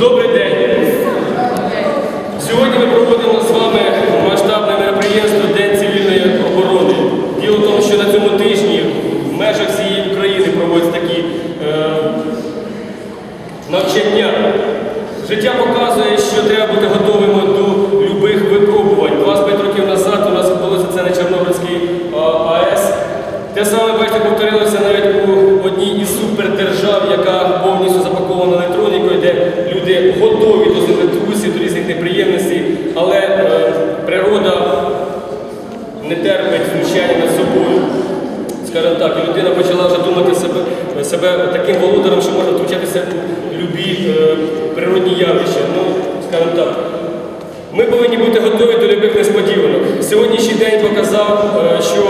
dobra ideia. не терпить знущання над собою. Скажімо так, людина почала вже думати себе себе таким володаром, що може втручатися в любі е, природні явища. Ну, скажімо так, ми повинні бути готові до любих несподіванок. Сьогоднішній день показав, е, що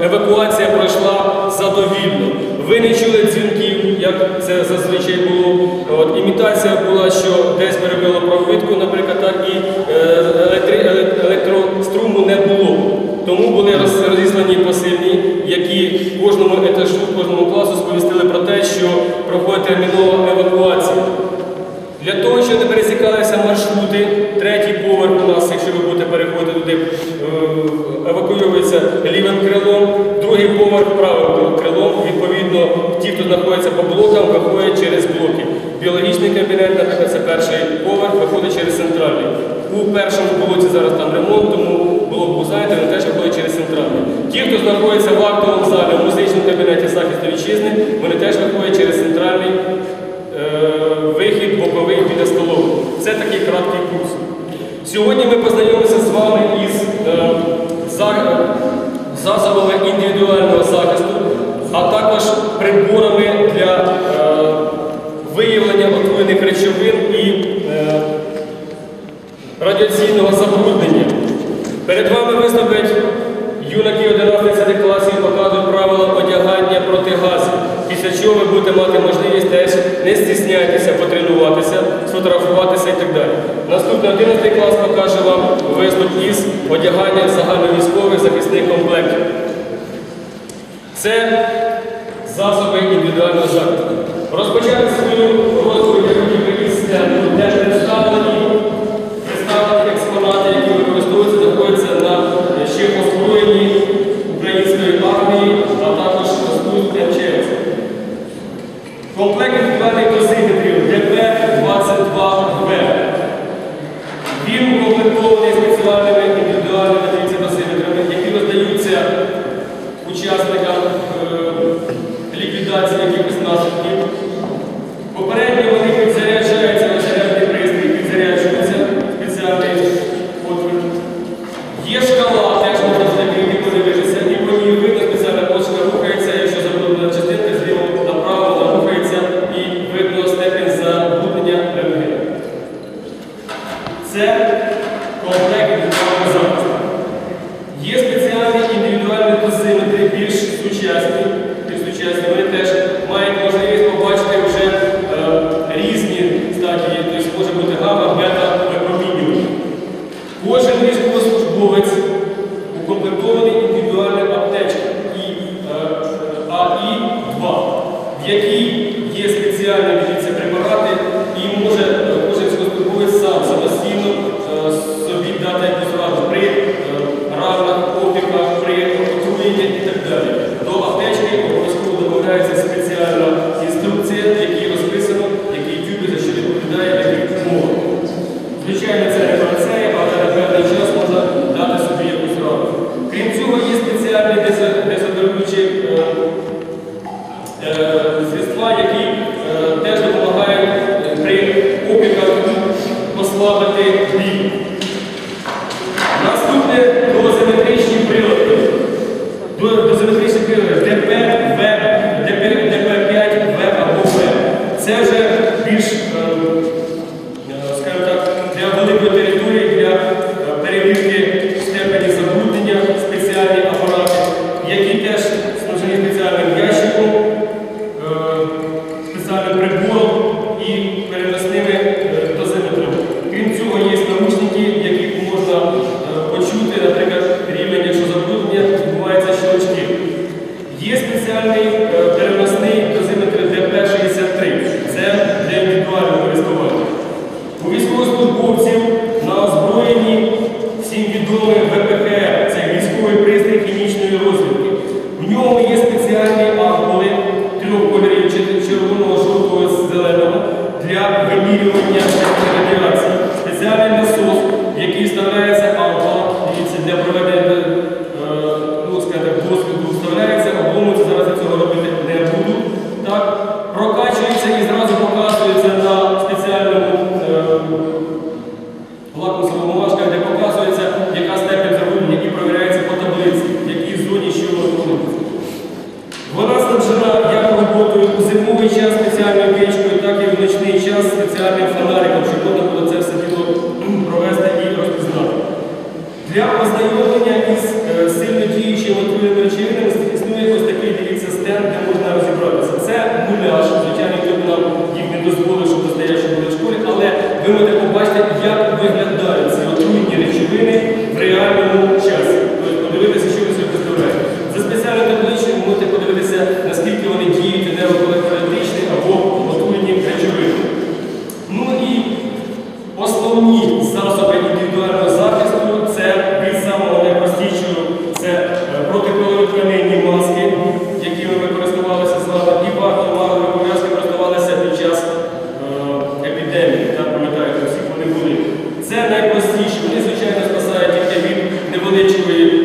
е, евакуація пройшла задовільно. Ви не чули дзвінків, як це зазвичай було. От, Імітація була, що десь перебило проводку, наприклад, так і е, електри, електроструму не було. Тому були розіслані посильні, які кожному етажу, кожному класу сповістили про те, що проходить термінова евакуація. Для того, курсу. Сьогодні ми познайомимося з вами із е, засобами індивідуального захисту, а також приборами для е, виявлення отруйних речовин і е, радіаційного забруднення. Перед вами виступить юнаки 11 класів і показують правила одягання проти газу, після чого ви будете мати можливість теж не стісняйтеся потренуватися, сфотографуватися і так далі. Наступний 11 клас покаже вам виступ із одягання загальновійськових захисних комплектів. Це засоби індивідуального захисту. Розпочати свою розповідь, які приніс, де вставлені. колись богослужбовець. Е, средства, які е, теж допомагають е, при опіках послабити бій. інші, вони, звичайно, спасають дітей від невеличкої.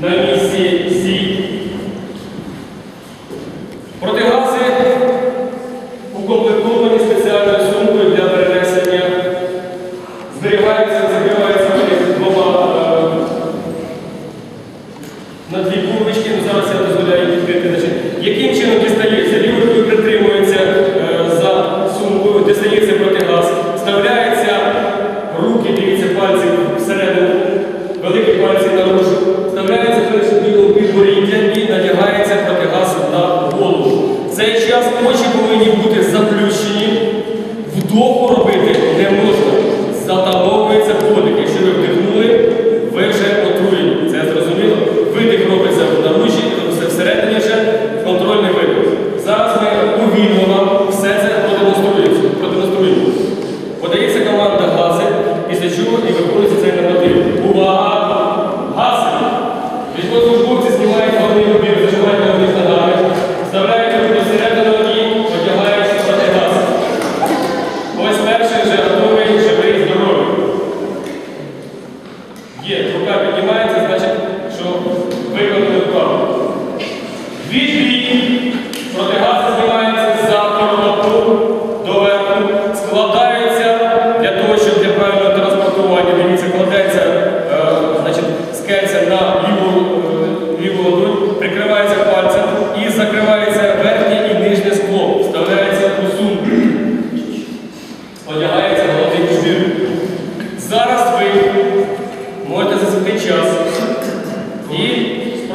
на місці сіть. Проти цей час очі повинні бути заплющені, вдоху робити не можна.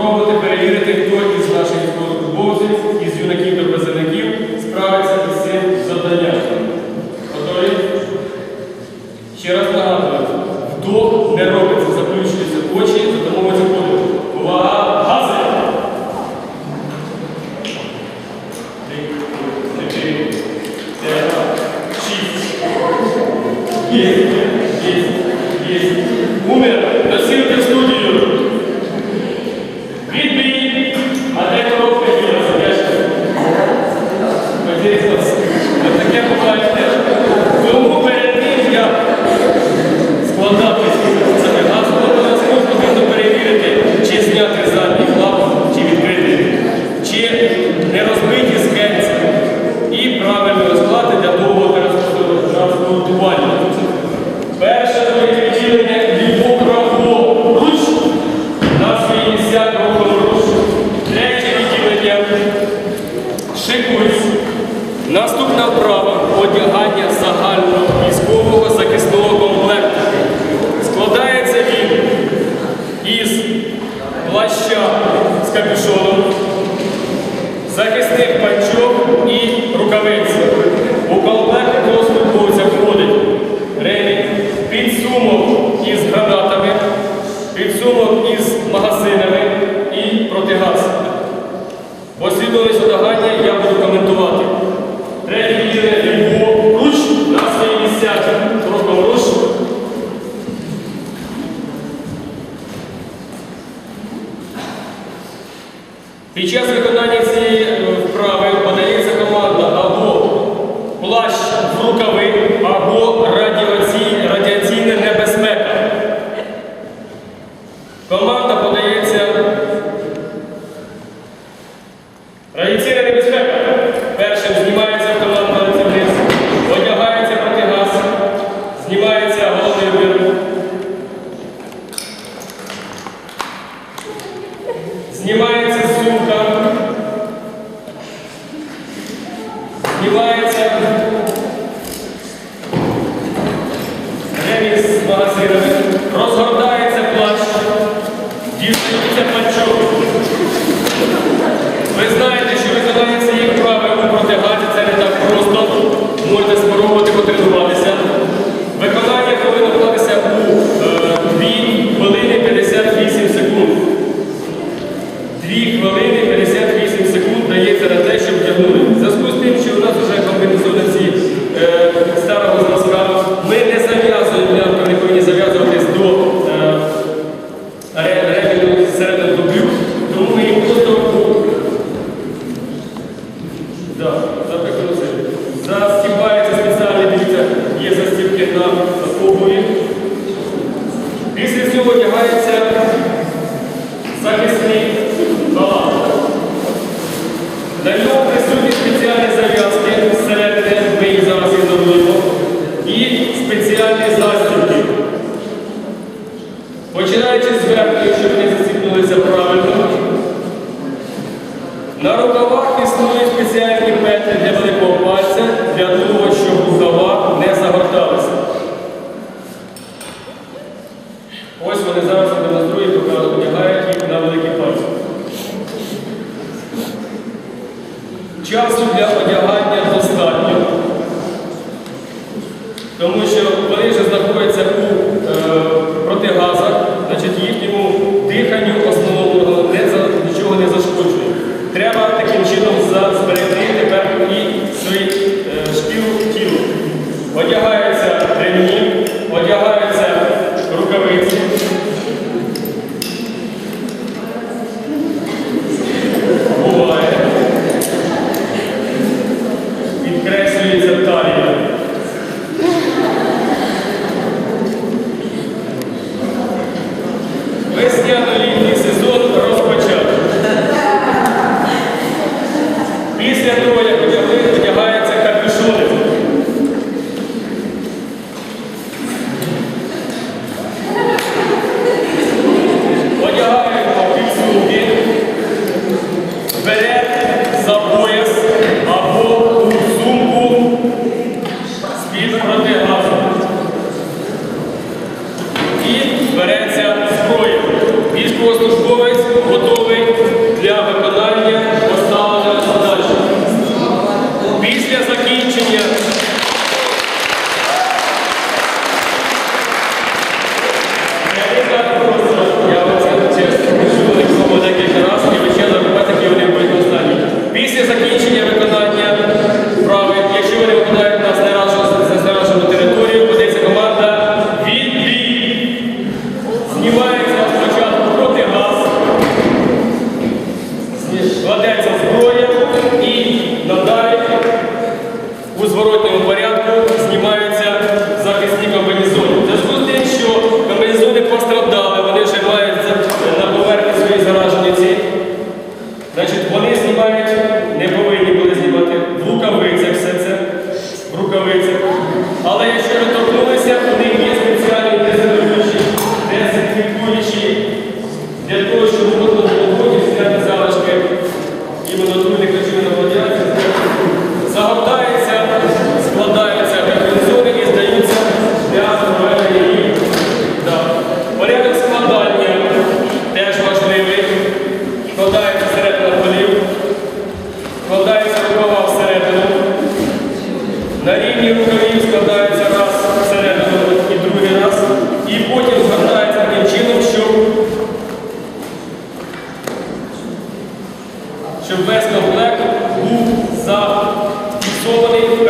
спробувати перевірити, хто із наших військовослужбовців, із юнаків та базиників. que a pessoa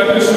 зафіксований